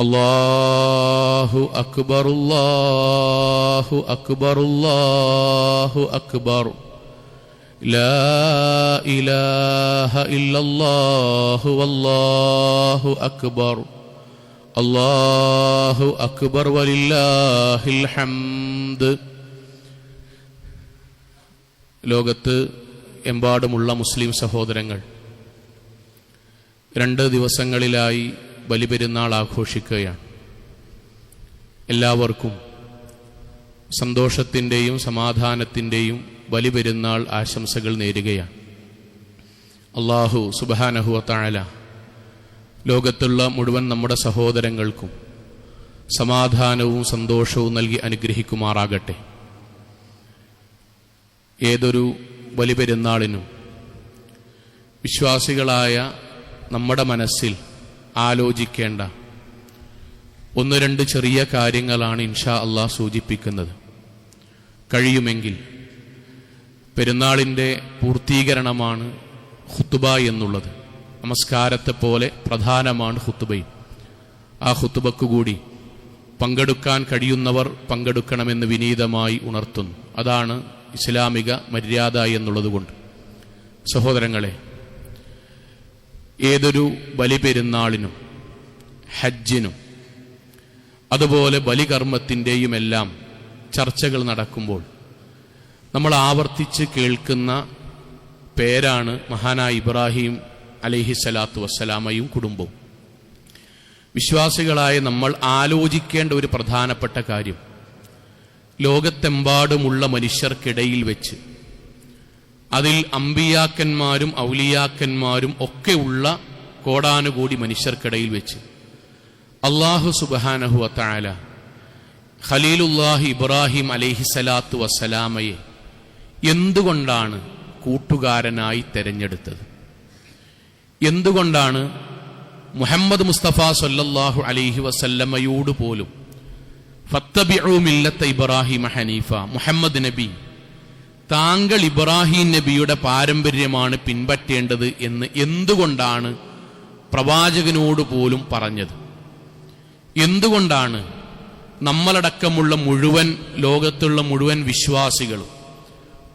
الله أكبر الله أكبر الله أكبر لا إله إلا الله والله أكبر الله أكبر ولله الحمد ലോകത്ത് എമ്പാടുമുള്ള മുസ്ലിം സഹോദരങ്ങൾ രണ്ട് ദിവസങ്ങളിലായി ബലിപെരുന്നാൾ ആഘോഷിക്കുകയാണ്. എല്ലാവർക്കും സന്തോഷത്തിന്റെയും സമാധാനത്തിന്റെയും ബലിപെരുന്നാൾ ആശംസകൾ നേരുകയാണ്. അള്ളാഹു സുബാനഹുവത്താഴല ലോകത്തുള്ള മുഴുവൻ നമ്മുടെ സഹോദരങ്ങൾക്കും സമാധാനവും സന്തോഷവും നൽകി അനുഗ്രഹിക്കുമാറാകട്ടെ. ഏതൊരു ബലിപെരുന്നാളിനും വിശ്വാസികളായ നമ്മുടെ മനസ്സിൽ ആലോചിക്കേണ്ട. ഒന്ന് രണ്ട് ചെറിയ കാര്യങ്ങളാണ് ഇൻഷാ അള്ളാഹ് സൂചിപ്പിക്കുന്നത്. കഴിയുമെങ്കിൽ പെരുന്നാളിന്റെ പൂർത്തീകരണമാണ് ഹുത്തുബ എന്നുള്ളത്. നമസ്കാരത്തെ പോലെ പ്രധാനമാണ് ഹുത്തുബയും ആ ഹുത്തുബക്കു കൂടി പങ്കെടുക്കാൻ കഴിയുന്നവർ പങ്കെടുക്കണമെന്ന് വിനീതമായി ഉണർത്തുന്നു. അതാണ് ഇസ്ലാമിക മര്യാദ എന്നുള്ളതുകൊണ്ട് സഹോദരങ്ങളെ ഏതൊരു ബലിപെരുന്നാളിനും ഹജ്ജിനും അതുപോലെ ബലികർമ്മത്തിന്റെയും എല്ലാം ചർച്ചകൾ നടക്കുമ്പോൾ നമ്മൾ ആവർത്തിച്ച് കേൾക്കുന്ന പേരാണ് മഹാനായ ഇബ്രാഹിം അലഹി സ്വലാത്തു വസ്സലാമയും കുടുംബവും. വിശ്വാസികളായ നമ്മൾ ആലോചിക്കേണ്ട ഒരു പ്രധാനപ്പെട്ട കാര്യം ലോകത്തെമ്പാടുമുള്ള മനുഷ്യർക്കിടയിൽ വെച്ച് അതിൽ അമ്പിയാക്കന്മാരും ഔലിയാക്കന്മാരും ഒക്കെയുള്ള കോടാനുകൂടി മനുഷ്യർക്കിടയിൽ വെച്ച് അള്ളാഹു സുബഹാനഹു അത്താല ഖലീലുല്ലാഹി ഇബ്രാഹിം അലൈഹിസലാത്തു വസ്സലാമയെ എന്തുകൊണ്ടാണ് കൂട്ടുകാരനായി തെരഞ്ഞെടുത്തത്? എന്തുകൊണ്ടാണ് മുഹമ്മദ് മുസ്തഫ സല്ലല്ലാഹു അലൈഹി വസല്ലമയോട് പോലും ഫത്തബിഉ മില്ലത്ത ഇബ്രാഹിം ഹനീഫ മുഹമ്മദ് നബി താങ്കൾ ഇബ്രാഹിം നബിയുടെ പാരമ്പര്യമാണ് പിൻപറ്റേണ്ടത് എന്ന് എന്തുകൊണ്ടാണ് പ്രവാചകനോട് പോലും പറഞ്ഞത്? എന്തുകൊണ്ടാണ് നമ്മളടക്കമുള്ള മുഴുവൻ ലോകത്തുള്ള മുഴുവൻ വിശ്വാസികളും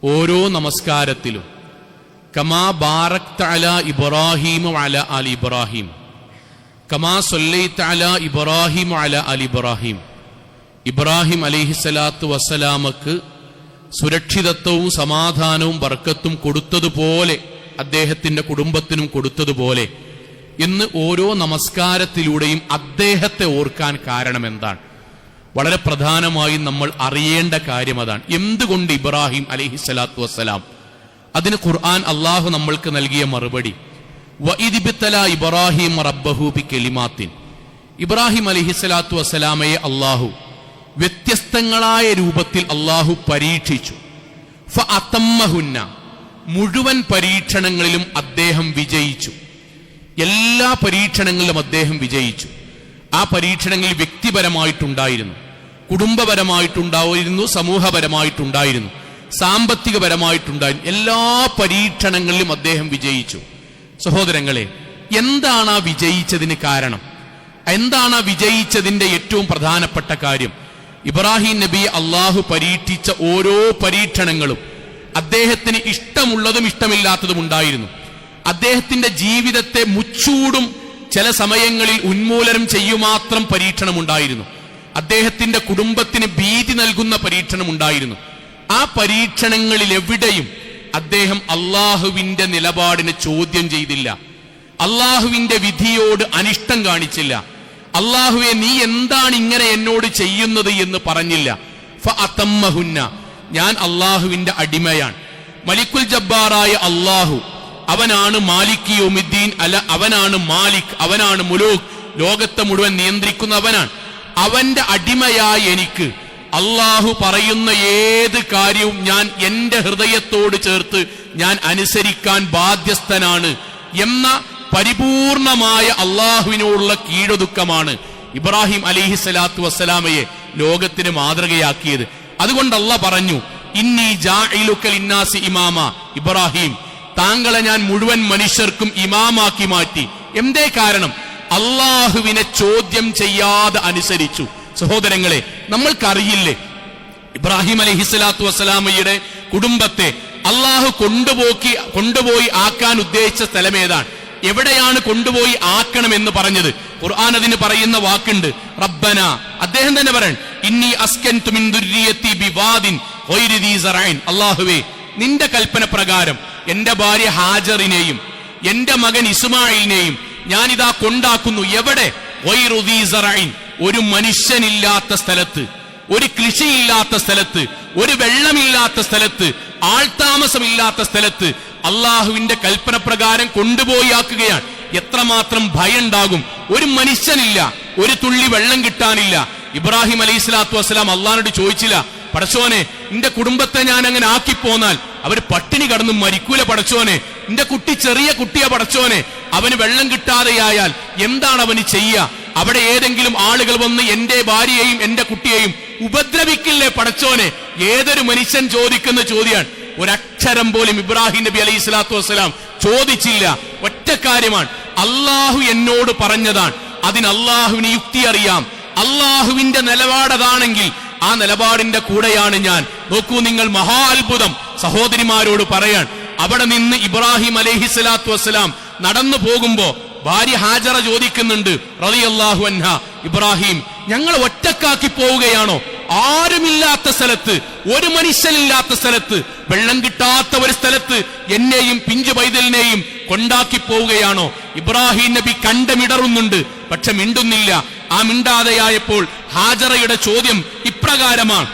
ഓരോ നമസ്കാരത്തിലും കമാ ബാറക് അല ഇബ്രാഹിം അല അൽ ഇബ്രാഹിം കമാ സൊല്ലൈത്ത് അല ഇബ്രാഹിം അല അൽ ഇബ്രാഹിം ഇബ്രാഹിം അലിഹിസലാത്തു വസ്സലാമക്ക് സുരക്ഷിതത്വവും സമാധാനവും വർക്കത്തും കൊടുത്തതുപോലെ അദ്ദേഹത്തിന്റെ കുടുംബത്തിനും കൊടുത്തതുപോലെ ഇന്ന് ഓരോ നമസ്കാരത്തിലൂടെയും അദ്ദേഹത്തെ ഓർക്കാൻ കാരണം എന്താണ് വളരെ പ്രധാനമായും നമ്മൾ അറിയേണ്ട കാര്യം അതാണ്. എന്തുകൊണ്ട് ഇബ്രാഹിം അലഹി സ്വലാത്തു വസ്സലാം? അതിന് ഖുർആൻ അള്ളാഹു നമ്മൾക്ക് നൽകിയ മറുപടി ഇബ്രാഹിം റബ്ബഹു ബി കെലിമാത്തിൻ. ഇബ്രാഹിം അലിഹിസ്സലാത്തു വസ്സലാമയെ അള്ളാഹു വ്യത്യസ്തങ്ങളായ രൂപത്തിൽ അള്ളാഹു പരീക്ഷിച്ചു. ഫ മുഴുവൻ പരീക്ഷണങ്ങളിലും അദ്ദേഹം വിജയിച്ചു. എല്ലാ പരീക്ഷണങ്ങളിലും അദ്ദേഹം വിജയിച്ചു. ആ പരീക്ഷണങ്ങൾ വ്യക്തിപരമായിട്ടുണ്ടായിരുന്നു. കുടുംബപരമായിട്ടുണ്ടായിരുന്നു സമൂഹപരമായിട്ടുണ്ടായിരുന്നു സാമ്പത്തികപരമായിട്ടുണ്ടായിരുന്നു. എല്ലാ പരീക്ഷണങ്ങളിലും അദ്ദേഹം വിജയിച്ചു. സഹോദരങ്ങളെ എന്താണ് ആ വിജയിച്ചതിന് കാരണം? എന്താണ് ആ വിജയിച്ചതിന്റെ ഏറ്റവും പ്രധാനപ്പെട്ട കാര്യം? ഇബ്രാഹിം നബി അള്ളാഹു പരീക്ഷിച്ച ഓരോ പരീക്ഷണങ്ങളും അദ്ദേഹത്തിന് ഇഷ്ടമുള്ളതും ഇഷ്ടമില്ലാത്തതും ഉണ്ടായിരുന്നു. അദ്ദേഹത്തിന്റെ ജീവിതത്തെ മുച്ചൂടും ചില സമയങ്ങളിൽ ഉന്മൂലനം ചെയ്യുമാത്രം പരീക്ഷണമുണ്ടായിരുന്നു. അദ്ദേഹത്തിന്റെ കുടുംബത്തിന് ഭീതി നൽകുന്ന പരീക്ഷണമുണ്ടായിരുന്നു. ആ പരീക്ഷണങ്ങളിൽ എവിടെയും അദ്ദേഹം അള്ളാഹുവിന്റെ നിലപാടിനെ ചോദ്യം ചെയ്തില്ല. അള്ളാഹുവിന്റെ വിധിയോട് അനിഷ്ടം കാണിച്ചില്ല. അള്ളാഹുവെ നീ എന്താണ് ഇങ്ങനെ എന്നോട് ചെയ്യുന്നത് എന്ന് പറഞ്ഞില്ല. ഫ ഞാൻ അള്ളാഹുവിന്റെ അടിമയാണ്. മലിക്കുൽ ജബ്ബാറായ അള്ളാഹു അവനാണ് മാലിക് യോമിദ്ദീൻ അല്ല അവനാണ് മാലിക് അവനാണ് മുലൂഖ് ലോകത്തെ മുഴുവൻ നിയന്ത്രിക്കുന്നവനാണ്. അവന്റെ അടിമയായ എനിക്ക് അള്ളാഹു പറയുന്ന ഏത് കാര്യവും ഞാൻ എന്റെ ഹൃദയത്തോട് ചേർത്ത് ഞാൻ അനുസരിക്കാൻ ബാധ്യസ്ഥനാണ് എന്ന പരിപൂർണമായ അള്ളാഹുവിനോടുള്ള കീഴൊതുക്കമാണ് ഇബ്രാഹിം അലിഹി സ്വലാത്തു വസ്സലാമയെ ലോകത്തിന് മാതൃകയാക്കിയത്. അതുകൊണ്ട് അള്ള പറഞ്ഞു ഇന്നി ഇന്നാസി ഇമാമ ഇബ്രാഹിം താങ്കളെ ഞാൻ മുഴുവൻ മനുഷ്യർക്കും ഇമാമാക്കി മാറ്റി. എന്തേ കാരണം? അള്ളാഹുവിനെ ചോദ്യം ചെയ്യാതെ അനുസരിച്ചു. സഹോദരങ്ങളെ നമ്മൾക്കറിയില്ലേ ഇബ്രാഹിം അലഹി സ്വലാത്തു വസ്സലാമയുടെ കുടുംബത്തെ അള്ളാഹു കൊണ്ടുപോക്കി കൊണ്ടുപോയി ആക്കാൻ ഉദ്ദേശിച്ച സ്ഥലം ഏതാണ്? എവിടെയാണ് കൊണ്ടുപോയി ആക്കണം എന്ന് പറഞ്ഞത്? ഖുർആൻ അതിന് പറയുന്ന വാക്കുണ്ട്. റബ്ബന. അദ്ദേഹം തന്നെ പറയൺ ഇന്നി നിന്റെ കൽപ്പന പ്രകാരം എന്റെ ഭാര്യ ഹാജറിനെയും എന്റെ മകൻ ഇസ്മായിലിനെയും ഞാനിതാ കൊണ്ടാക്കുന്നു. എവിടെ? ഒരു മനുഷ്യനില്ലാത്ത സ്ഥലത്ത് ഒരു കൃഷിയില്ലാത്ത സ്ഥലത്ത് ഒരു വെള്ളമില്ലാത്ത സ്ഥലത്ത് ആൾതാമസമില്ലാത്ത സ്ഥലത്ത് അള്ളാഹുവിന്റെ കൽപ്പന പ്രകാരം കൊണ്ടുപോയി ആക്കുകയാണ്. എത്രമാത്രം ഭയണ്ടാകും ഒരു മനുഷ്യനില്ല ഒരു തുള്ളി വെള്ളം കിട്ടാനില്ല. ഇബ്രാഹിം അലൈഹി സ്വലാത്തു വസ്സലാം അള്ളഹാനോട് ചോദിച്ചില്ല പടച്ചോനെ നിന്റെ കുടുംബത്തെ ഞാൻ അങ്ങനെ ആക്കി പോന്നാൽ അവർ പട്ടിണി കടന്നു മരിക്കൂല പടച്ചോനെ? നിന്റെ കുട്ടി ചെറിയ കുട്ടിയെ പടച്ചോനെ? അവന് വെള്ളം കിട്ടാതെയായാൽ എന്താണ് അവന് ചെയ്യുക അവിടെ ഏതെങ്കിലും ആളുകൾ വന്ന് എന്റെ ഭാര്യയെയും എന്റെ കുട്ടിയെയും ഉപദ്രവിക്കില്ലേ പടച്ചോനെ? ഏതൊരു മനുഷ്യൻ ചോദിക്കുന്ന ചോദ്യമാണ്. ഒരക്ഷരം പോലും ഇബ്രാഹിം നബി അലൈഹി സ്വലാത്തു വസ്സലാം ചോദിച്ചില്ല. ഒറ്റ കാര്യമാണ്. അള്ളാഹു എന്നോട് പറഞ്ഞതാണ്. അതിന് അള്ളാഹുവിന് യുക്തി അറിയാം. അള്ളാഹുവിന്റെ നിലപാടതാണെങ്കിൽ ആ നിലപാടിന്റെ കൂടെയാണ് ഞാൻ. നോക്കൂ നിങ്ങൾ മഹാ അത്ഭുതം. സഹോദരിമാരോട് പറയാൻ. അവിടെ നിന്ന് ഇബ്രാഹിം അലൈഹി സ്വലാത്തു വസ്സലാം നടന്നു പോകുമ്പോ ഭാര്യ ഹാജറ ചോദിക്കുന്നുണ്ട്. റളിയല്ലാഹു അൻഹ. ഇബ്രാഹിം ഞങ്ങൾ ഒറ്റക്കാക്കി പോവുകയാണോ? ആരുമില്ലാത്ത സ്ഥലത്ത് ഒരു മനുഷ്യനില്ലാത്ത സ്ഥലത്ത് വെള്ളം കിട്ടാത്ത ഒരു സ്ഥലത്ത് എന്നെയും പിഞ്ചു പൈതലിനെയും കൊണ്ടാക്കി പോവുകയാണോ? ഇബ്രാഹിം നബി കണ്ടമിടറുന്നുണ്ട് പക്ഷെ മിണ്ടുന്നില്ല. ആ മിണ്ടാതെയായപ്പോൾ ഹാജറയുടെ ചോദ്യം ഇപ്രകാരമാണ്.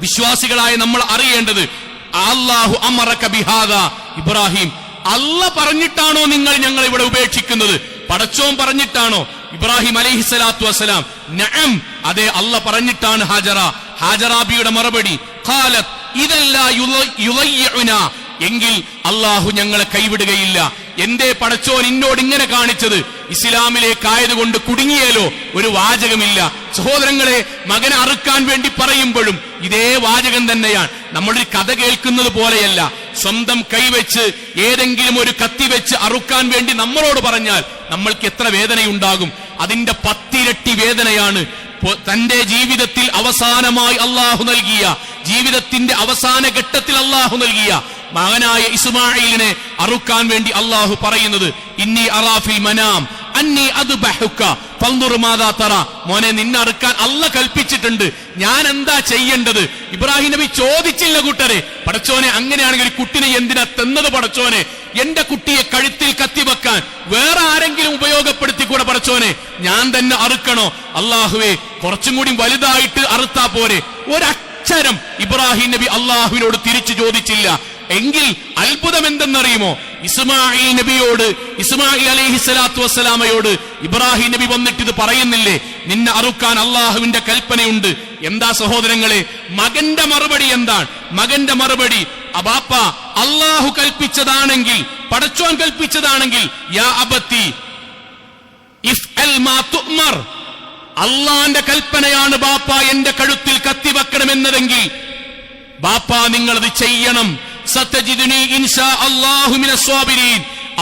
വിശ്വാസികളായ നമ്മൾ അറിയേണ്ടത് അള്ളാഹു അമറക്ക ബിഹാദ ഇബ്രാഹിം. അല്ല പറഞ്ഞിട്ടാണോ നിങ്ങൾ ഞങ്ങൾ ഇവിടെ ഉപേക്ഷിക്കുന്നത്? പടച്ചോൻ പറഞ്ഞിട്ടാണോ? ഇബ്രാഹിം അലൈഹി സ്വലാത്തു വസ്സലാം നഅം അതെ അല്ല പറഞ്ഞിട്ടാണ് ഹാജറ. ഹാജറാബിയുടെ മറുപടി ഖാലത്ത് ഇതല്ല. എങ്കിൽ അള്ളാഹു ഞങ്ങളെ കൈവിടുകയില്ല. എന്തേ പടച്ചോൻ ഇന്നോട് ഇങ്ങനെ കാണിച്ചത്? ഇസ്ലാമിലേക്കായതുകൊണ്ട് കുടുങ്ങിയാലോ? ഒരു വാചകമില്ല. സഹോദരങ്ങളെ മകനെ അറുക്കാൻ വേണ്ടി പറയുമ്പോഴും ഇതേ വാചകം തന്നെയാണ്. നമ്മളൊരു കഥ കേൾക്കുന്നത് പോലെയല്ല. സ്വന്തം കൈവച്ച് ഏതെങ്കിലും ഒരു കത്തി വെച്ച് അറുക്കാൻ വേണ്ടി നമ്മളോട് പറഞ്ഞാൽ നമ്മൾക്ക് എത്ര വേദനയുണ്ടാകും. അതിന്റെ പത്തിരട്ടി വേദനയാണ്. തന്റെ ജീവിതത്തിൽ അവസാനമായി അള്ളാഹു നൽകിയ ജീവിതത്തിന്റെ അവസാന ഘട്ടത്തിൽ അള്ളാഹു നൽകിയ മകനായ ഇസ്മായിലിനെ അറുക്കാൻ വേണ്ടി അള്ളാഹു പറയുന്നത് ഇന്നി അറാഫിൽ മനാം അന്നി അത് ബഹുക്ക തറ മോനെ നിന്നെ അറുക്കാൻ അല്ല കൽപ്പിച്ചിട്ടുണ്ട്. ഞാൻ എന്താ ചെയ്യേണ്ടത്? ഇബ്രാഹിം നബി ചോദിച്ചില്ല കൂട്ടരെ. പടച്ചോനെ അങ്ങനെയാണെങ്കിൽ കുട്ടിനെ എന്തിനാ തന്നത് പടച്ചോനെ? എന്റെ കുട്ടിയെ കഴുത്തിൽ കത്തിവെക്കാൻ വേറെ ആരെങ്കിലും ഉപയോഗപ്പെടുത്തി കൂടെ പടച്ചോനെ? ഞാൻ തന്നെ അറുക്കണോ? അള്ളാഹുവെ കുറച്ചും കൂടി വലുതായിട്ട് അറുത്താ പോരെ. ഒരക്ഷരം ഇബ്രാഹിം നബി അള്ളാഹുവിനോട് തിരിച്ചു ചോദിച്ചില്ല. എങ്കിൽ അത്ഭുതം എന്തെന്നറിയുമോ? ഇസ്മായിൽ നബിയോട് ഇസ്മായിൽ അലൈഹി സ്വലാത്തു വസ്സലാമയോട് ഇബ്രാഹിം നബി വന്നിട്ട് ഇത് പറയുന്നില്ലേ? നിന്നെ അറുക്കാൻ അള്ളാഹുവിന്റെ കൽപ്പനയുണ്ട്. എന്താ സഹോദരങ്ങളെ? മകന്റെ മറുപടി എന്താണ്? മകന്റെ മറുപടി അബാപ്പ അള്ളാഹു കൽപ്പിച്ചതാണെങ്കിൽ പടച്ചോൻ കൽപ്പിച്ചതാണെങ്കിൽ യാ അബത്തി ഇഫ്അൽ മാ തുമർ. അള്ളാന്റെ കൽപ്പനയാണ് ബാപ്പ എന്റെ കഴുത്തിൽ കത്തിവെക്കണമെന്നതെങ്കിൽ ബാപ്പ നിങ്ങളത് ചെയ്യണം.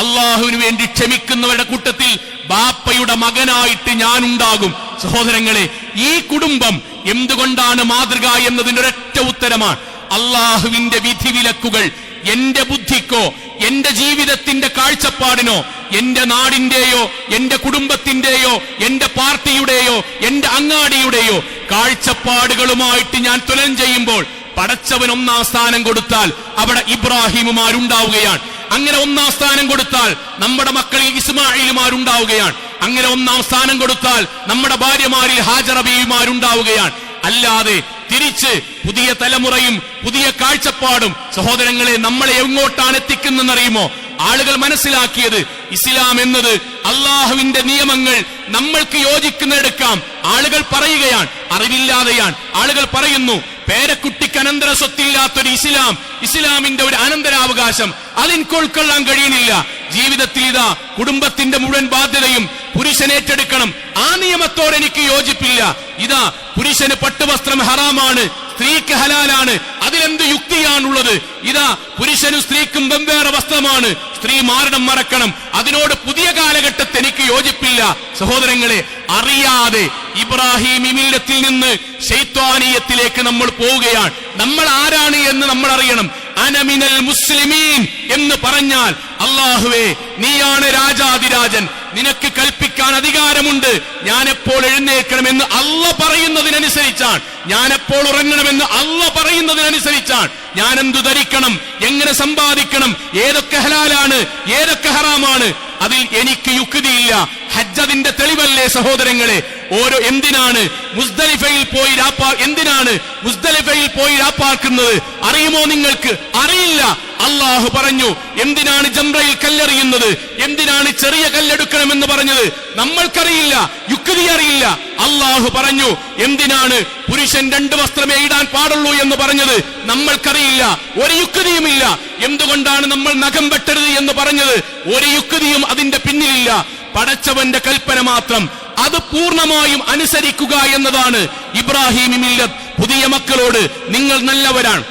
അള്ളാഹുവിന് വേണ്ടി ക്ഷമിക്കുന്നവരുടെ കൂട്ടത്തിൽ ബാപ്പയുടെ മകനായിട്ട് ഞാൻ ഉണ്ടാകും സഹോദരങ്ങളെ ഈ കുടുംബം എന്തുകൊണ്ടാണ് മാതൃക എന്നതിന്റെ ഒരൊറ്റ ഉത്തരമാണ്. അള്ളാഹുവിന്റെ വിധിവിലക്കുകൾ എന്റെ ബുദ്ധിക്കോ എന്റെ ജീവിതത്തിന്റെ കാഴ്ചപ്പാടിനോ എന്റെ നാടിന്റെയോ എന്റെ കുടുംബത്തിന്റെയോ എന്റെ പാർട്ടിയുടെയോ എന്റെ അങ്ങാടിയുടെയോ കാഴ്ചപ്പാടുകളുമായിട്ട് ഞാൻ തുലം ചെയ്യുമ്പോൾ പടച്ചവൻ ഒന്നാം സ്ഥാനം കൊടുത്താൽ അവിടെ ഇബ്രാഹിമുമാരുണ്ടാവുകയാണ്. അങ്ങനെ ഒന്നാം സ്ഥാനം കൊടുത്താൽ നമ്മുടെ മക്കളിൽ ഇസ്മായിലുമാരുണ്ടാവുകയാണ് അങ്ങനെ ഒന്നാം സ്ഥാനം കൊടുത്താൽ നമ്മുടെ ഭാര്യമാരിൽ ഹാജറബിയുമാരുണ്ടാവുകയാണ്. അല്ലാതെ തിരിച്ച് പുതിയ തലമുറയും പുതിയ കാഴ്ചപ്പാടും സഹോദരങ്ങളെ നമ്മളെ എങ്ങോട്ടാണ് എത്തിക്കുന്നതെന്നറിയുമോ? ആളുകൾ മനസ്സിലാക്കിയത് ഇസ്ലാം എന്നത് അള്ളാഹുവിന്റെ നിയമങ്ങൾ നമ്മൾക്ക് യോജിക്കുന്നെടുക്കാം. ആളുകൾ പറയുകയാണ് അറിവില്ലാതെയാണ്. ആളുകൾ പറയുന്നു പേരക്കുട്ടിക്ക് അനന്തര സ്വത്തില്ലാത്തൊരു ഇസ്ലാം ഇസ്ലാമിന്റെ ഒരു അനന്തരാവകാശം അതെനിക്ക് ഉൾക്കൊള്ളാൻ കഴിയുന്നില്ല. ജീവിതത്തിൽ ഇതാ കുടുംബത്തിന്റെ മുഴുവൻ ബാധ്യതയും പുരുഷൻ ഏറ്റെടുക്കണം. ആ നിയമത്തോട് എനിക്ക് യോജിപ്പില്ല. ഇതാ പുരുഷന് പട്ടുവസ്ത്രം ഹറാമാണ് സ്ത്രീക്ക് ഹലാലാണ് അതിലെന്ത് യുക്തിയാണുള്ളത്? ഇതാ പുരുഷനും സ്ത്രീക്കും വെവ്വേറെ വസ്ത്രമാണ് സ്ത്രീ സ്ത്രീ മാരണം മറക്കണം. അതിനോട് പുതിയ കാലഘട്ടത്തെ എനിക്ക് യോജിപ്പില്ല. സഹോദരങ്ങളെ അറിയാതെ ഇബ്രാഹിം ഇമില്ലത്തിൽ നിന്ന് ശൈത്വാനീയത്തിലേക്ക് നമ്മൾ പോവുകയാണ്. നമ്മൾ ആരാണ് എന്ന് നമ്മൾ അറിയണം. അനമിനൽ മുസ്ലിമീൻ എന്ന് പറഞ്ഞാൽ അള്ളാഹുവേ നീയാണ് രാജാതിരാജൻ നിനക്ക് കൽപ്പിക്കാൻ അധികാരമുണ്ട്. ഞാനെപ്പോൾ എഴുന്നേൽക്കണമെന്ന് അല്ല പറയുന്നതിനനുസരിച്ചാണ്. ഞാനെപ്പോൾ ഉറങ്ങണമെന്ന് അല്ല പറയുന്നതിനനുസരിച്ചാണ്. ഞാൻ എന്തു ധരിക്കണം? എങ്ങനെ സമ്പാദിക്കണം? ഏതൊക്കെ ഹലാലാണ്? ഏതൊക്കെ ഹറാമാണ്? അതിൽ എനിക്ക് യുക്തിയില്ല. ഹജ്ജതിന്റെ തെളിവല്ലേ സഹോദരങ്ങളെ? ഓരോ എന്തിനാണ് മുസ്ദലിഫയിൽ പോയി രാപ്പാ എന്തിനാണ് മുസ്ദലിഫയിൽ പോയി രാപ്പാക്കുന്നത്? അറിയുമോ നിങ്ങൾക്ക്? അറിയില്ല. അള്ളാഹു പറഞ്ഞു എന്തിനാണ് ജംറയിൽ കല്ലെറിയുന്നത്? എന്തിനാണ് ചെറിയ കല്ലെടുക്കണമെന്ന് പറഞ്ഞത്? നമ്മൾക്കറിയില്ല. യുക്തി അറിയില്ല. അള്ളാഹു പറഞ്ഞു എന്തിനാണ് പുരുഷൻ രണ്ട് വസ്ത്രമേ ഇടാൻ പാടുള്ളൂ എന്ന് പറഞ്ഞത്? നമ്മൾക്കറിയില്ല. ഒരു യുക്തിയുമില്ല. എന്തുകൊണ്ടാണ് നമ്മൾ നഖം വെട്ടരുത് എന്ന് പറഞ്ഞത്? ഒരു യുക്തിയും അതിന്റെ പിന്നിലില്ല. പടച്ചവന്റെ കൽപ്പന മാത്രം. അത് പൂർണമായും അനുസരിക്കുക എന്നതാണ് ഇബ്രാഹിം മില്ലത്ത് പുതിയ മക്കളോട് നിങ്ങൾ നല്ലവരാണ്.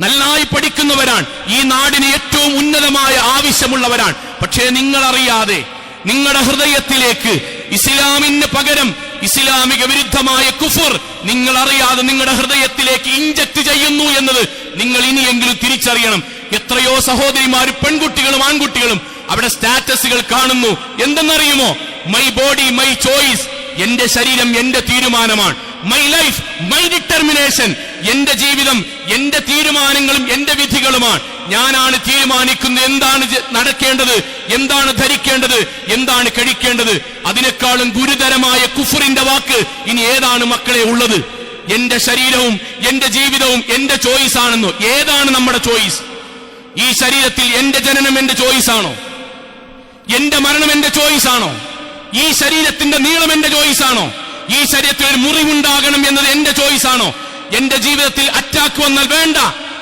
നന്നായി പഠിക്കുന്നവരാണ്. ഈ നാടിന് ഏറ്റവും ഉന്നതമായ ആവശ്യമുള്ളവരാണ്. പക്ഷേ നിങ്ങൾ അറിയാതെ നിങ്ങളുടെ ഹൃദയത്തിലേക്ക് ഇസ്ലാമിന് പകരം ഇസ്ലാമിക വിരുദ്ധമായ കുഫർ നിങ്ങൾ അറിയാതെ നിങ്ങളുടെ ഹൃദയത്തിലേക്ക് ഇഞ്ചക്ട് ചെയ്യുന്നു എന്നത് നിങ്ങൾ ഇനിയെങ്കിലും തിരിച്ചറിയണം. എത്രയോ സഹോദരിമാരും പെൺകുട്ടികളും ആൺകുട്ടികളും അവിടെ സ്റ്റാറ്റസുകൾ കാണുന്നു. എന്തെന്നറിയുമോ? മൈ ബോഡി മൈ ചോയ്സ് എന്റെ ശരീരം എന്റെ തീരുമാനമാണ്. മൈ ലൈഫ് മൈ ഡിറ്റർമിനേഷൻ എന്റെ ജീവിതം എന്റെ തീരുമാനങ്ങളും എന്റെ വിധികളുമാണ്. ഞാനാണ് തീരുമാനിക്കുന്നത്. എന്താണ് നടക്കേണ്ടത്? എന്താണ് ധരിക്കേണ്ടത്? എന്താണ് കഴിക്കേണ്ടത്? അതിനേക്കാളും ഗുരുതരമായ കുഫറിന്റെ വാക്ക് ഇനി ഏതാണ് മക്കളെ ഉള്ളത്? എന്റെ ശരീരവും എന്റെ ജീവിതവും എന്റെ ചോയ്സ് ആണെന്നോ? ഏതാണ് നമ്മുടെ ചോയ്സ് ഈ ശരീരത്തിൽ എന്റെ ജനനം എന്റെ ചോയ്സ് ആണോ? എന്റെ മരണം എന്റെ ചോയ്സ് ആണോ? ഈ ശരീരത്തിന്റെ നീളം എന്റെ ചോയ്സ് ആണോ ഈ ശരീരത്തിൽ ഒരു മുറിവുണ്ടാകണം എന്നത് എന്റെ ചോയ്സ് ആണോ എന്റെ ജീവിതത്തിൽ അറ്റാക്ക് വന്നാൽ വേണ്ട.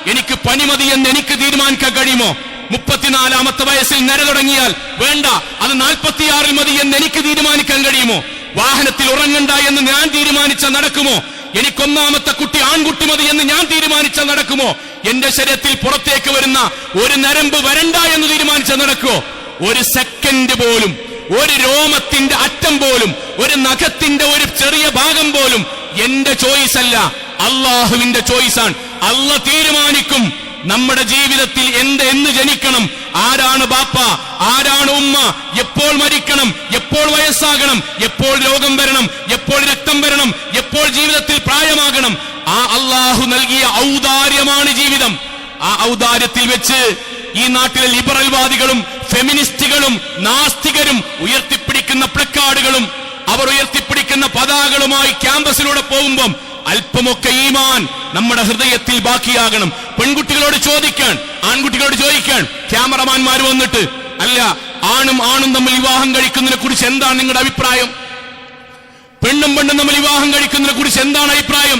എനിക്ക് പനി മതി എന്ന് എനിക്ക് തീരുമാനിക്കാൻ കഴിയുമോ? മുപ്പത്തിനാലാമത്തെ വയസ്സിൽ നര തുടങ്ങിയാൽ വേണ്ട. അത് നാൽപ്പത്തിയാറിൽ മതി എന്ന് എനിക്ക് തീരുമാനിക്കാൻ കഴിയുമോ? വാഹനത്തിൽ ഉറങ്ങണ്ട എന്ന് ഞാൻ തീരുമാനിച്ച നടക്കുമോ? എനിക്കൊന്നാമത്തെ കുട്ടി ആൺകുട്ടി മതി എന്ന് ഞാൻ തീരുമാനിച്ച നടക്കുമോ? എന്റെ ശരീരത്തിൽ പുറത്തേക്ക് വരുന്ന ഒരു നരമ്പ് വരണ്ട എന്ന് തീരുമാനിച്ച നടക്കുമോ ഒരു സെക്കൻഡ് പോലും ഒരു രോമത്തിന്റെ അറ്റം പോലും ഒരു നഖത്തിന്റെ ഒരു ചെറിയ ഭാഗം പോലും എന്റെ ചോയ്സ് അല്ല. അള്ളാഹുവിന്റെ ചോയ്സാണ് അല്ല തീരുമാനിക്കും. നമ്മുടെ ജീവിതത്തിൽ എന്ത് എന്ന് ജനിക്കണം. ആരാണ് ബാപ്പ? ആരാണ് ഉമ്മ? എപ്പോൾ മരിക്കണം? എപ്പോൾ വയസ്സാകണം? എപ്പോൾ രോഗം വരണം? എപ്പോൾ രക്തം വരണം? എപ്പോൾ ജീവിതത്തിൽ പ്രായമാകണം? ആ അള്ളാഹു നൽകിയ ഔദാര്യമാണ് ജീവിതം. ആ ഔദാര്യത്തിൽ വെച്ച് ഈ നാട്ടിലെ ലിബറൽവാദികളും ഫെമിനിസ്റ്റുകളും നാസ്തികരും ഉയർത്തിപ്പിടിക്കുന്ന പ്ലക്കാർഡുകളും അവർ ഉയർത്തിപ്പിടിക്കുന്ന പതാകകളുമായി ക്യാമ്പസിലൂടെ പോകുമ്പം അല്പമൊക്കെ ഈമാൻ നമ്മുടെ ഹൃദയത്തിൽ ബാക്കിയാകണം. പെൺകുട്ടികളോട് ചോദിക്കാൻ ആൺകുട്ടികളോട് ചോദിക്കാൻ ക്യാമറമാൻമാർ വന്നിട്ട് അല്ല ആണും ആണും തമ്മിൽ വിവാഹം കഴിക്കുന്നതിനെ കുറിച്ച് എന്താണ് നിങ്ങളുടെ അഭിപ്രായം? പെണ്ണും പെണ്ണും തമ്മിൽ വിവാഹം കഴിക്കുന്നതിനെ കുറിച്ച് എന്താണ് അഭിപ്രായം?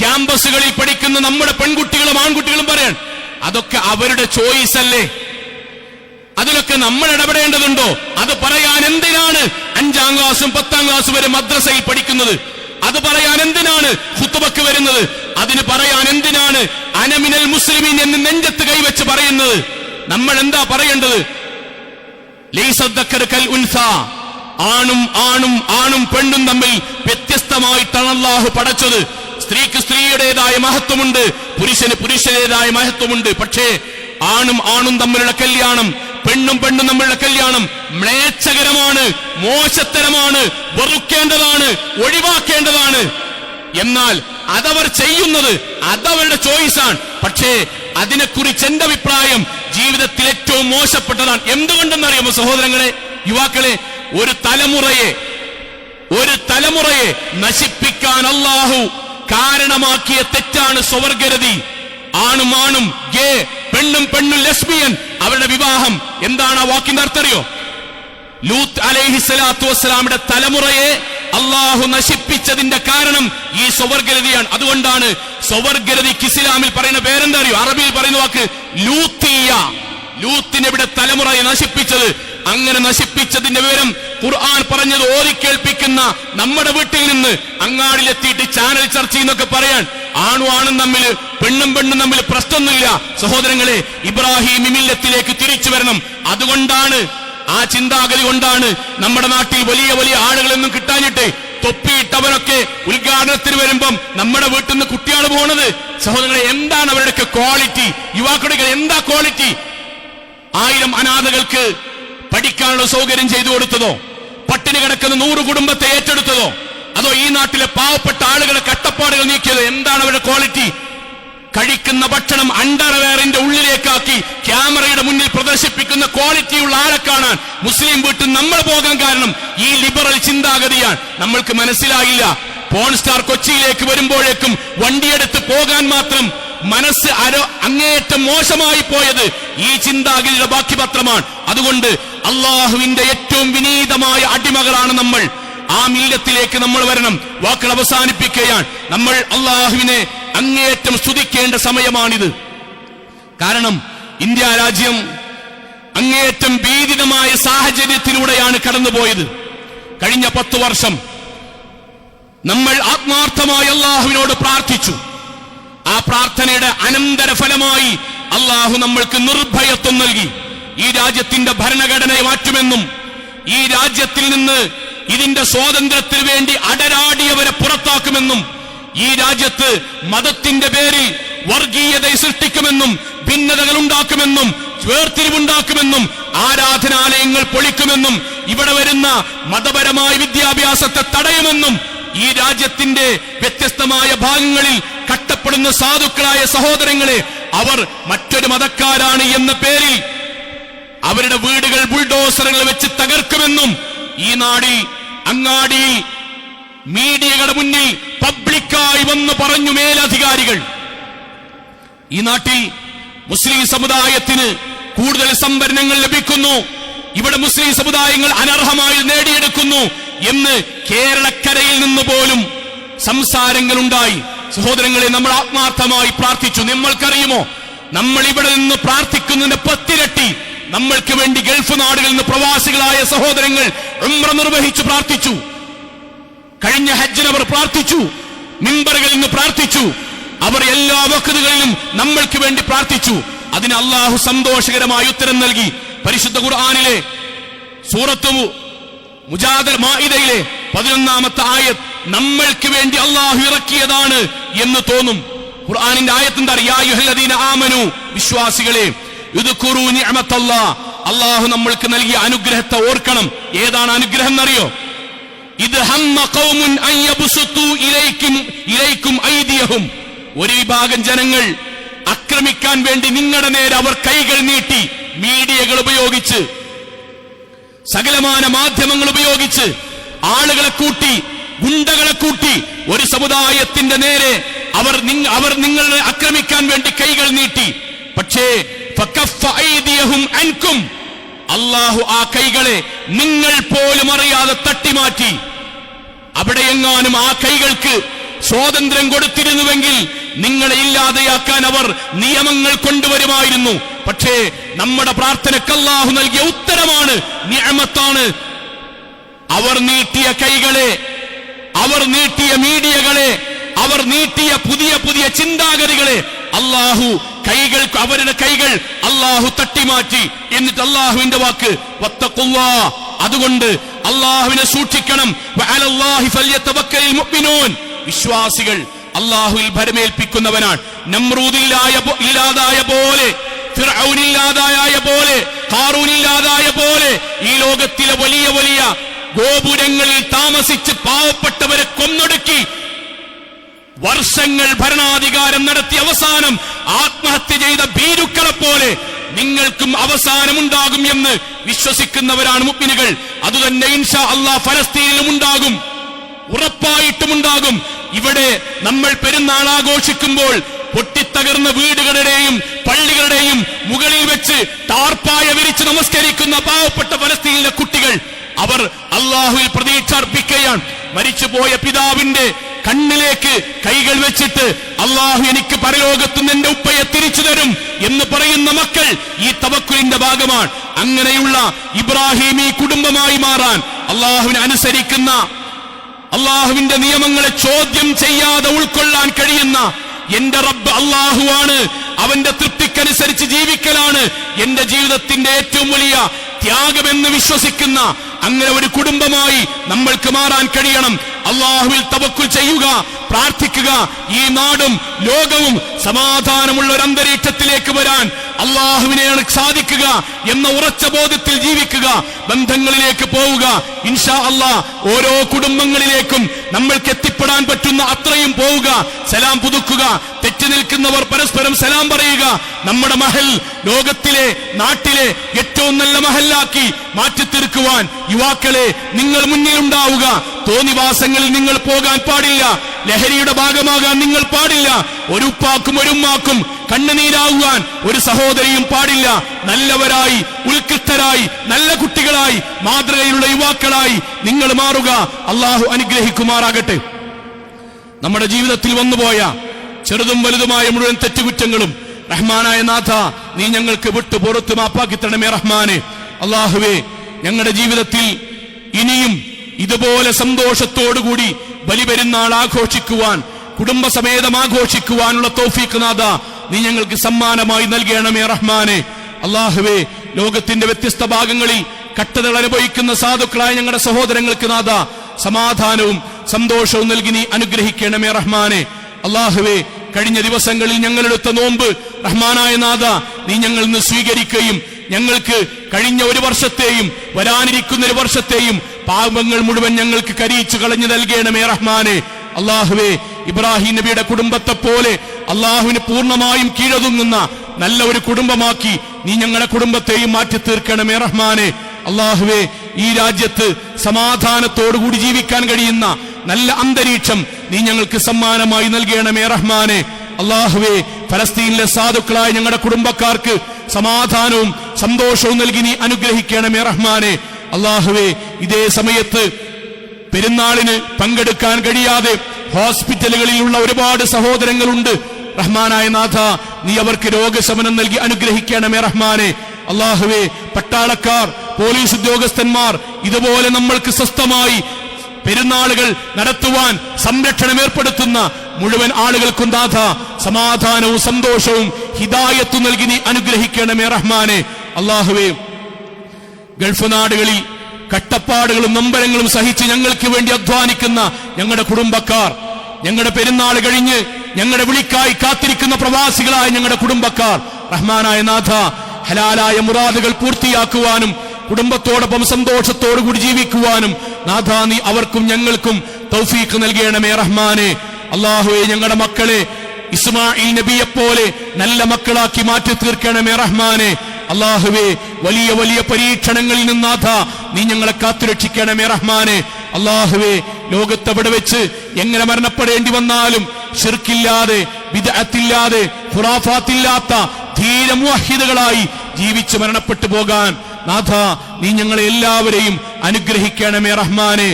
ക്യാമ്പസുകളിൽ പഠിക്കുന്ന നമ്മുടെ പെൺകുട്ടികളും ആൺകുട്ടികളും പറയാൻ അതൊക്കെ അവരുടെ ചോയ്സ് അല്ലേ? അതിലൊക്കെ നമ്മൾ ഇടപെടേണ്ടതുണ്ടോ? അത് പറയാൻ എന്തിനാണ് അഞ്ചാം ക്ലാസ്സും പത്താം ക്ലാസ് വരെ മദ്രസയിൽ പഠിക്കുന്നത്? അത് പറയാൻ എന്തിനാണ് ഹുത്തുബക്ക് വരുന്നത്? അതിന് പറയാൻ എന്തിനാണ് അനമിനൽ മുസ്ലിമീൻ എന്ന് നെഞ്ചത്ത് കൈവച്ച് പറയുന്നത്? നമ്മൾ എന്താ പറയേണ്ടത്? ആണും ആണും ആണും പെണ്ണും തമ്മിൽ വ്യത്യസ്തമായിട്ടാണ് അള്ളാഹു പടച്ചത്. സ്ത്രീക്ക് സ്ത്രീയുടേതായ മഹത്വമുണ്ട് പുരുഷന് പുരുഷനേതായ മഹത്വമുണ്ട്. പക്ഷേ ആണും ആണും തമ്മിലുള്ള കല്യാണം പെണ്ണും പെണ്ണും നമ്മളുടെ കല്യാണം മ്ലേച്ഛകരമാണ് മോശത്തരമാണ് വെറുക്കേണ്ടതാണ് ഒഴിവാക്കേണ്ടതാണ്. എന്നാൽ അതവർ ചെയ്യുന്നത് അതവരുടെ ചോയ്സാണ് പക്ഷേ അതിനെക്കുറിച്ച് എന്റെ അഭിപ്രായം ജീവിതത്തിൽ ഏറ്റവും മോശപ്പെട്ടതാണ്. എന്തുകൊണ്ടെന്നറിയാമോ സഹോദരങ്ങളെ യുവാക്കളെ ഒരു തലമുറയെ ഒരു തലമുറയെ നശിപ്പിക്കാൻ അള്ളാഹു കാരണമാക്കിയ തെറ്റാണ് സ്വവർഗരതി ആണും ആണും ഗേ പെണ്ണും പെണ്ണും ലെസ്ബിയൻ. അവരുടെ വിവാഹം. എന്താണ് ആ വാക്കിന്റെ അർത്ഥറിയോ ലൂത്ത് അലൈഹി സ്വലാത്തു വസ്സലാമിന്റെ തലമുറയെ അള്ളാഹു നശിപ്പിച്ചതിന്റെ കാരണം ഈ സ്വവർഗരതിയാണ് അതുകൊണ്ടാണ് സ്വവർഗരതിക്ക് ഇസ്ലാമിൽ പറയുന്ന പേരെന്താ അറിയോ? അറബിയിൽ പറയുന്ന വാക്ക് ലൂത്തിയ. ലൂത്തിനെ ഇവിടെ തലമുറയെ നശിപ്പിച്ചത്. അങ്ങനെ നശിപ്പിച്ചതിന്റെ വിവരം ഖുർആൻ പറഞ്ഞത് ഓതി കേൾപ്പിക്കുന്ന നമ്മുടെ വീട്ടിൽ നിന്ന് അങ്ങാടിലെത്തിയിട്ട് ചാനൽ ചർച്ച എന്നൊക്കെ പറയാൻ. ആണും ആണും തമ്മിൽ പെണ്ണും പെണ്ണും തമ്മിൽ പ്രശ്നമൊന്നുമില്ല. സഹോദരങ്ങളെ ഇബ്രാഹിം ഇമില്ലത്തിലേക്ക് തിരിച്ചു വരണം. അതുകൊണ്ടാണ് ആ ചിന്താഗതി കൊണ്ടാണ് നമ്മുടെ നാട്ടിൽ വലിയ വലിയ ആളുകളൊന്നും കിട്ടാഞ്ഞിട്ട് തൊപ്പിയിട്ടവരൊക്കെ ഉദ്ഘാടനത്തിന് വരുമ്പം നമ്മുടെ വീട്ടിൽ നിന്ന് കുട്ടികൾ പോണത്. സഹോദരങ്ങളെ എന്താണ് അവരുടെയൊക്കെ ക്വാളിറ്റി യുവാക്കളുടെ എന്താ ക്വാളിറ്റി ആയിരം അനാഥകൾക്ക് പഠിക്കാനുള്ള സൗകര്യം ചെയ്തു കൊടുത്തതോ? പട്ടിണി കിടക്കുന്ന നൂറ് കുടുംബത്തെ ഏറ്റെടുത്തതോ? അതോ ഈ നാട്ടിലെ പാവപ്പെട്ട ആളുകളെ കട്ടപ്പാടുകൾ നീക്കിയത് എന്താണ് അവരുടെ ക്വാളിറ്റി? കഴിക്കുന്ന ഭക്ഷണം അണ്ടർവെയറിന്റെ ഉള്ളിലേക്കാക്കി ക്യാമറയുടെ മുന്നിൽ പ്രദർശിപ്പിക്കുന്ന ക്വാളിറ്റിയുള്ള ആളെ കാണാൻ മുസ്ലിം വീട്ടിൽ നമ്മൾ പോകാൻ കാരണം ഈ ലിബറൽ ചിന്താഗതിയാണ്. നമ്മൾക്ക് മനസ്സിലായില്ല. പോൺ സ്റ്റാർ കൊച്ചിയിലേക്ക് വരുമ്പോഴേക്കും വണ്ടിയെടുത്ത് പോകാൻ മാത്രം മനസ്സ് അരോ അങ്ങേയറ്റം മോശമായി പോയത് ഈ ചിന്താഗതിയുടെ ബാക്കി പത്രമാണ് അതുകൊണ്ട് അള്ളാഹുവിന്റെ ഏറ്റവും വിനീതമായ അടിമകളാണ് നമ്മൾ. ആ മില്ലത്തിലേക്ക് നമ്മൾ വരണം. വാക്കുകൾ അവസാനിപ്പിക്കുകയാണ്. നമ്മൾ അള്ളാഹുവിനെ അങ്ങേയറ്റം സ്തുതിക്കേണ്ട സമയമാണിത്. കാരണം ഇന്ത്യ രാജ്യം അങ്ങേയറ്റം ഭീതിതമായ സാഹചര്യത്തിലൂടെയാണ് കടന്നുപോയത്. കഴിഞ്ഞ പത്തു വർഷം നമ്മൾ ആത്മാർത്ഥമായി അള്ളാഹുവിനോട് പ്രാർത്ഥിച്ചു. ആ പ്രാർത്ഥനയുടെ അനന്തര ഫലമായി അള്ളാഹു നമ്മൾക്ക് നിർഭയത്വം നൽകി. ഈ രാജ്യത്തിന്റെ ഭരണഘടനയെ മാറ്റുമെന്നും ഈ രാജ്യത്തിൽ നിന്ന് ഇതിന്റെ സ്വാതന്ത്ര്യത്തിന് വേണ്ടി അടരാടിയവരെ പുറത്താക്കുമെന്നും ഈ രാജ്യത്ത് മതത്തിന്റെ പേരിൽ വർഗീയത സൃഷ്ടിക്കുമെന്നും ഭിന്നതകൾ ഉണ്ടാക്കുമെന്നും വേർതിരിവുണ്ടാക്കുമെന്നും ആരാധനാലയങ്ങൾ പൊളിക്കുമെന്നും ഇവിടെ വരുന്ന മതപരമായ വിദ്യാഭ്യാസത്തെ തടയുമെന്നും ഈ രാജ്യത്തിന്റെ വ്യത്യസ്തമായ ഭാഗങ്ങളിൽ കട്ടപ്പെടുന്ന സാധുക്കളായ സഹോദരങ്ങളെ അവർ മറ്റൊരു മതക്കാരാണ് എന്ന പേരിൽ അവരുടെ വീടുകൾ ബുൾഡോസറുകൾ വെച്ച് തകർക്കുമെന്നും ഈ നാടി അങ്ങാടിയിൽ മീഡിയകളുടെ മുന്നിൽ പബ്ലിക്കായി വന്ന് പറഞ്ഞു മേലധികാരികൾ. ഈ നാട്ടിൽ മുസ്ലിം സമുദായത്തിന് കൂടുതൽ സംവരണങ്ങൾ ലഭിക്കുന്നു. ഇവിടെ മുസ്ലിം സമുദായങ്ങൾ അനർഹമായി നേടിയെടുക്കുന്നു എന്ന് കേരളക്കരയിൽ നിന്ന് പോലും സംസാരങ്ങൾ ഉണ്ടായി സഹോദരങ്ങളെ നമ്മൾ ആത്മാർത്ഥമായി പ്രാർത്ഥിച്ചു. നമ്മൾക്കറിയുമോ നമ്മൾ ഇവിടെ നിന്ന് പ്രാർത്ഥിക്കുന്നതിന്റെ പത്തിരട്ടി നമ്മൾക്ക് വേണ്ടി ഗൾഫ് നാടുകളിൽ നിന്ന് പ്രവാസികളായ സഹോദരങ്ങൾ ഉംറ നിർവഹിച്ചു പ്രാർത്ഥിച്ചു. കഴിഞ്ഞ ഹജ്ജിന് അവർ പ്രാർത്ഥിച്ചു. മിമ്പറുകളിൽ നിന്ന് പ്രാർത്ഥിച്ചു. അവർ എല്ലാ വക്കതുകളിലും നമ്മൾക്ക് വേണ്ടി പ്രാർത്ഥിച്ചു. അതിന് അള്ളാഹു സന്തോഷകരമായി ഉത്തരം നൽകി. പരിശുദ്ധ ഖുർആാനിലെ സൂറത്തു മുജാദൽ മാഇദയിലെ പതിനൊന്നാമത്തെ ആയത്ത് നമ്മൾക്ക് വേണ്ടി അള്ളാഹു ഇറക്കിയതാണ് എന്ന് തോന്നും. ഖുർആാനിന്റെ ആയത്ത് എന്താ? ആമനു. വിശ്വാസികളെ നിഅമത്തല്ലാ. അള്ളാഹു നമ്മൾക്ക് നൽകിയ അനുഗ്രഹത്തെ ഓർക്കണം. ഏതാണ് അനുഗ്രഹം എന്നറിയോ? ഇത് ഒരു വിഭാഗം ജനങ്ങൾ ആക്രമിക്കാൻ വേണ്ടി നിങ്ങളുടെ നേരെ അവർ കൈകൾ നീട്ടി മീഡിയകൾ ഉപയോഗിച്ച് സകലമാന മാധ്യമങ്ങൾ ഉപയോഗിച്ച് ആളുകളെ കൂട്ടി ഗുണ്ടകളെ കൂട്ടി ഒരു സമുദായത്തിന്റെ നേരെ അവർ അവർ നിങ്ങളെ ആക്രമിക്കാൻ വേണ്ടി കൈകൾ നീട്ടി. പക്ഷേ അള്ളാഹു ആ കൈകളെ നിങ്ങൾ പോലും അറിയാതെ തട്ടിമാറ്റി. അവിടെയെങ്ങാനും ആ കൈകൾക്ക് സ്വാതന്ത്ര്യം കൊടുത്തിരുന്നുവെങ്കിൽ നിങ്ങളെ ഇല്ലാതെയാക്കാൻ അവർ നിയമങ്ങൾ കൊണ്ടുവരുമായിരുന്നു. പക്ഷേ നമ്മുടെ പ്രാർത്ഥനയ്ക്ക് അല്ലാഹു നൽകിയ ഉത്തരമാണ് നിയമത്താണ്. അവർ നീട്ടിയ കൈകളെ അവർ നീട്ടിയ മീഡിയകളെ അവർ നീട്ടിയ പുതിയ പുതിയ ചിന്താഗതികളെ അള്ളാഹു കൈകൾ അവരുടെ കൈകൾ അള്ളാഹു തട്ടിമാറ്റി എന്നിട്ട് അള്ളാഹുവിന്റെ വാക്ക് വത്തഖുല്ലാ. അതുകൊണ്ട് അള്ളാഹുവിനെ സൂക്ഷിക്കണം. വിശ്വാസികൾ അള്ളാഹുവിൽ ഭരമേൽപ്പിക്കുന്നവനാണ് നമ്രൂദില്ലായ ഇല്ലാതായ പോലെ ഫിറൌനില്ലാതായ പോലെ കാറൂനില്ലാതായ പോലെ ഈ ലോകത്തിലെ വലിയ വലിയ ഗോപുരങ്ങളിൽ താമസിച്ച് പാവപ്പെട്ടവരെ കൊന്നൊടുക്കി വർഷങ്ങൾ ഭരണാധികാരം നടത്തി അവസാനം ആത്മഹത്യ ചെയ്ത ഭീരുക്കളെ പോലെ നിങ്ങൾക്കും അവസാനമുണ്ടാകും എന്ന് വിശ്വസിക്കുന്നവരാണ് മുഗ്മിനുകൾ. അതുതന്നെ ഇൻഷാ അള്ളാഹ് ഫലസ്തീനിലും ഉണ്ടാകും. ഉറപ്പായിട്ടും ഉണ്ടാകും. ഇവിടെ നമ്മൾ പെരുന്നാൾ ആഘോഷിക്കുമ്പോൾ പൊട്ടിത്തകർന്ന വീടുകളുടെയും പള്ളികളുടെയും മുകളിൽ വെച്ച് ടാർപ്പായ വിരിച്ച് നമസ്കരിക്കുന്ന പാവപ്പെട്ട ഫലസ്തീനിലെ കുട്ടികൾ അവർ അള്ളാഹുവിൽ പ്രതീക്ഷ അർപ്പിക്കുകയാണ്. മരിച്ചുപോയ പിതാവിന്റെ കണ്ണിലേക്ക് കൈകൾ വെച്ചിട്ട് അള്ളാഹു എനിക്ക് പരലോകത്ത് നിന്റെ ഉപ്പയെ തിരിച്ചു തരും എന്ന് പറയുന്ന മക്കൾ ഈ തവക്കുലിന്റെ ഭാഗമാണ്. അങ്ങനെയുള്ള ഇബ്രാഹിം ഈ കുടുംബമായി മാറാൻ അള്ളാഹുവിനെ അനുസരിക്കുന്ന അള്ളാഹുവിന്റെ നിയമങ്ങളെ ചോദ്യം ചെയ്യാതെ ഉൾക്കൊള്ളാൻ കഴിയുന്ന എന്റെ റബ്ബ് അള്ളാഹുവാണ്. അവന്റെ തൃപ്തിക്കനുസരിച്ച് ജീവിക്കലാണ് എന്റെ ജീവിതത്തിന്റെ ഏറ്റവും വലിയ ത്യാഗമെന്ന് വിശ്വസിക്കുന്ന അങ്ങനെ ഒരു കുടുംബമായി നമ്മൾക്ക് മാറാൻ കഴിയണം. അള്ളാഹുവിൽ തവക്കുൽ ചെയ്യുക പ്രാർത്ഥിക്കുക. ഈ നാടും ലോകവും സമാധാനമുള്ള ഒരു അന്തരീക്ഷത്തിലേക്ക് വരാൻ അള്ളാഹുവിനെയാണ് സാധിക്കുക എന്ന ഉറച്ച ബോധത്തിൽ ജീവിക്കുക ബന്ധങ്ങളിലേക്ക് പോവുക. ഇൻഷാ അള്ളാ ഓരോ കുടുംബങ്ങളിലേക്കും നമ്മൾക്ക് എത്തിപ്പെടാൻ പറ്റുന്ന അത്രയും പോവുക. സലാം പുതുക്കുക. തെറ്റി നിൽക്കുന്നവർ പരസ്പരം സലാം പറയുക. നമ്മുടെ മഹൽ ലോകത്തിലെ നാട്ടിലെ ഏറ്റവും നല്ല മഹലാക്കി മാറ്റിത്തീർക്കുവാൻ യുവാക്കളെ നിങ്ങൾ മുന്നിലുണ്ടാവുക. തോന്നിവാസങ്ങളിൽ നിങ്ങൾ പോകാൻ പാടില്ല. ലഹരിയുടെ ഭാഗമാകാൻ നിങ്ങൾ പാടില്ല. ഒരു ഉപ്പാക്കും ഒരു ഉമ്മാക്കും കണ്ണുനീരാകുവാൻ ഒരു സഹോദരിയും പാടില്ല. നല്ലവരായി ഉത്കൃഷ്ടരായി നല്ല കുട്ടികളായി മാതൃകയിലുള്ള യുവാക്കളായി നിങ്ങൾ മാറുക. അള്ളാഹു അനുഗ്രഹിക്കുമാറാകട്ടെ. നമ്മുടെ ജീവിതത്തിൽ വന്നുപോയ ചെറുതും വലുതുമായ മുഴുവൻ തെറ്റുകുറ്റങ്ങളും റഹ്മാനായ നാഥ നീ ഞങ്ങൾക്ക് വിട്ടു പുറത്ത് മാപ്പാക്കി തരണമേ റഹ്മാനെ. അള്ളാഹുവേ ഞങ്ങളുടെ ജീവിതത്തിൽ ഇനിയും ഇതുപോലെ സന്തോഷത്തോടുകൂടി ബലിപെരുന്നാൾ ആഘോഷിക്കുവാൻ കുടുംബസമേതം ആഘോഷിക്കുവാനുള്ള തോഫീക്ക് നാഥ നീ ഞങ്ങൾക്ക് സമ്മാനമായി നൽകണമേ റഹ്മാനെ. അള്ളാഹുവേ ലോകത്തിന്റെ വ്യത്യസ്ത ഭാഗങ്ങളിൽ കട്ടതകൾ അനുഭവിക്കുന്ന സാധുക്കളായ ഞങ്ങളുടെ സഹോദരങ്ങൾക്ക് നാഥ സമാധാനവും സന്തോഷവും നൽകി നീ അനുഗ്രഹിക്കണമേ റഹ്മാനെ. അള്ളാഹുവേ കഴിഞ്ഞ ദിവസങ്ങളിൽ ഞങ്ങളെടുത്ത നോമ്പ് റഹ്മാനായ നാഥ നീ ഞങ്ങൾ ഇന്ന് സ്വീകരിക്കുകയും ഞങ്ങൾക്ക് കഴിഞ്ഞ ഒരു വർഷത്തെയും വരാനിരിക്കുന്ന ഒരു വർഷത്തെയും പാപങ്ങൾ മുഴുവൻ ഞങ്ങൾക്ക് കരിയിച്ചു കളഞ്ഞു നൽകണമേ റഹ്മാനെ. അള്ളാഹുവേ ഇബ്രാഹിം നബിയുടെ കുടുംബത്തെ പോലെ അള്ളാഹുവിന് പൂർണമായും കീഴൊതുങ്ങുന്ന നല്ല ഒരു കുടുംബമാക്കി നീ ഞങ്ങളുടെ കുടുംബത്തെയും മാറ്റി തീർക്കണമേ റഹ്മാനെ. അള്ളാഹുവേ ഈ രാജ്യത്ത് സമാധാനത്തോടുകൂടി ജീവിക്കാൻ കഴിയുന്ന നല്ല അന്തരീക്ഷം നീ ഞങ്ങൾക്ക് സമ്മാനമായി നൽകണമേ റഹ്മാനെ. അള്ളാഹുവേ ഫലസ്തീനിലെ സാധുക്കളായ ഞങ്ങളുടെ കുടുംബക്കാർക്ക് സമാധാനവും സന്തോഷവും നൽകി നീ അനുഗ്രഹിക്കണമേ റഹ്മാനെ. അള്ളാഹുവേ ഇതേ സമയത്ത് പെരുന്നാളിന് പങ്കെടുക്കാൻ കഴിയാതെ ഹോസ്പിറ്റലുകളിലുള്ള ഒരുപാട് സഹോദരങ്ങളുണ്ട്. റഹ്മാനായ നാഥ നീ അവർക്ക് രോഗശമനം നൽകി അനുഗ്രഹിക്കണമേ റഹ്മാനെ. അള്ളാഹുവേ പട്ടാളക്കാർ പോലീസ് ഉദ്യോഗസ്ഥന്മാർ ഇതുപോലെ നമ്മൾക്ക് സ്വസ്ഥമായി പെരുന്നാളുകൾ നടത്തുവാൻ സംരക്ഷണം ഏർപ്പെടുത്തുന്ന മുഴുവൻ ആളുകൾക്കും ദാഥ സമാധാനവും സന്തോഷവും ഹിദായത്തും നൽകി നീ അനുഗ്രഹിക്കണമേ റഹ്മാനെ. അള്ളാഹുവേ ഗൾഫ് നാടുകളിൽ കട്ടപ്പാടുകളും നമ്പരങ്ങളും സഹിച്ച് ഞങ്ങൾക്ക് വേണ്ടി അധ്വാനിക്കുന്ന ഞങ്ങളുടെ കുടുംബക്കാർ ഞങ്ങളുടെ പെരുന്നാൾ കഴിഞ്ഞ് ഞങ്ങളുടെ വിളിക്കായി കാത്തിരിക്കുന്ന പ്രവാസികളായ ഞങ്ങളുടെ കുടുംബക്കാർ റഹ്മാനായ നാഥ ഹലാലായ മുറാദുകൾ പൂർത്തിയാക്കുവാനും കുടുംബത്തോടൊപ്പം സന്തോഷത്തോടു കൂടി ജീവിക്കുവാനും നാഥ നീ അവർക്കും ഞങ്ങൾക്കും തൗഫീഖ് നൽകണമേ റഹ്മാനെ. അള്ളാഹുവെ ഞങ്ങളുടെ മക്കളെ ഇസ്മായിൽ നബിയെ പോലെ നല്ല മക്കളാക്കി മാറ്റി തീർക്കണമേ റഹ്മാനെ. അള്ളാഹുവെ വലിയ വലിയ പരീക്ഷണങ്ങളിൽ നിന്നാഥ നീ ഞങ്ങളെ കാത്തുരക്ഷിക്കണമേ റഹ്മാനെ. അള്ളാഹുവെ ലോകത്തെവിടെ വെച്ച് എങ്ങനെ മരണപ്പെടേണ്ടി വന്നാലും ഷിർക്കില്ലാതെ വിദഅത്തില്ലാതെ ഖുറാഫാത്തില്ലാത്ത ധീരമുഹിതകളായി ജീവിച്ച് മരണപ്പെട്ടു പോകാൻ നാഥ നീ ഞങ്ങളെ എല്ലാവരെയും അനുഗ്രഹിക്കണമേ റഹ്മാനെ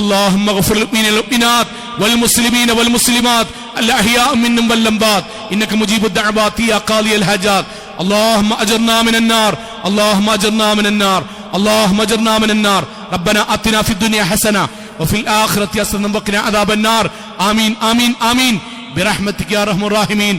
اللهم اغفر للمؤمنين والمؤمنات والمسلمين والمسلمات الاحياء منهم والاموات انك مجيب الدعوات يا قاضي الحاجات اللهم اجرنا من النار اللهم اجرنا من النار اللهم اجرنا من النار ربنا اتنا في الدنيا حسنه وفي الاخره حسنه وقنا عذاب النار امين امين امين برحمتك يا ارحم الراحمين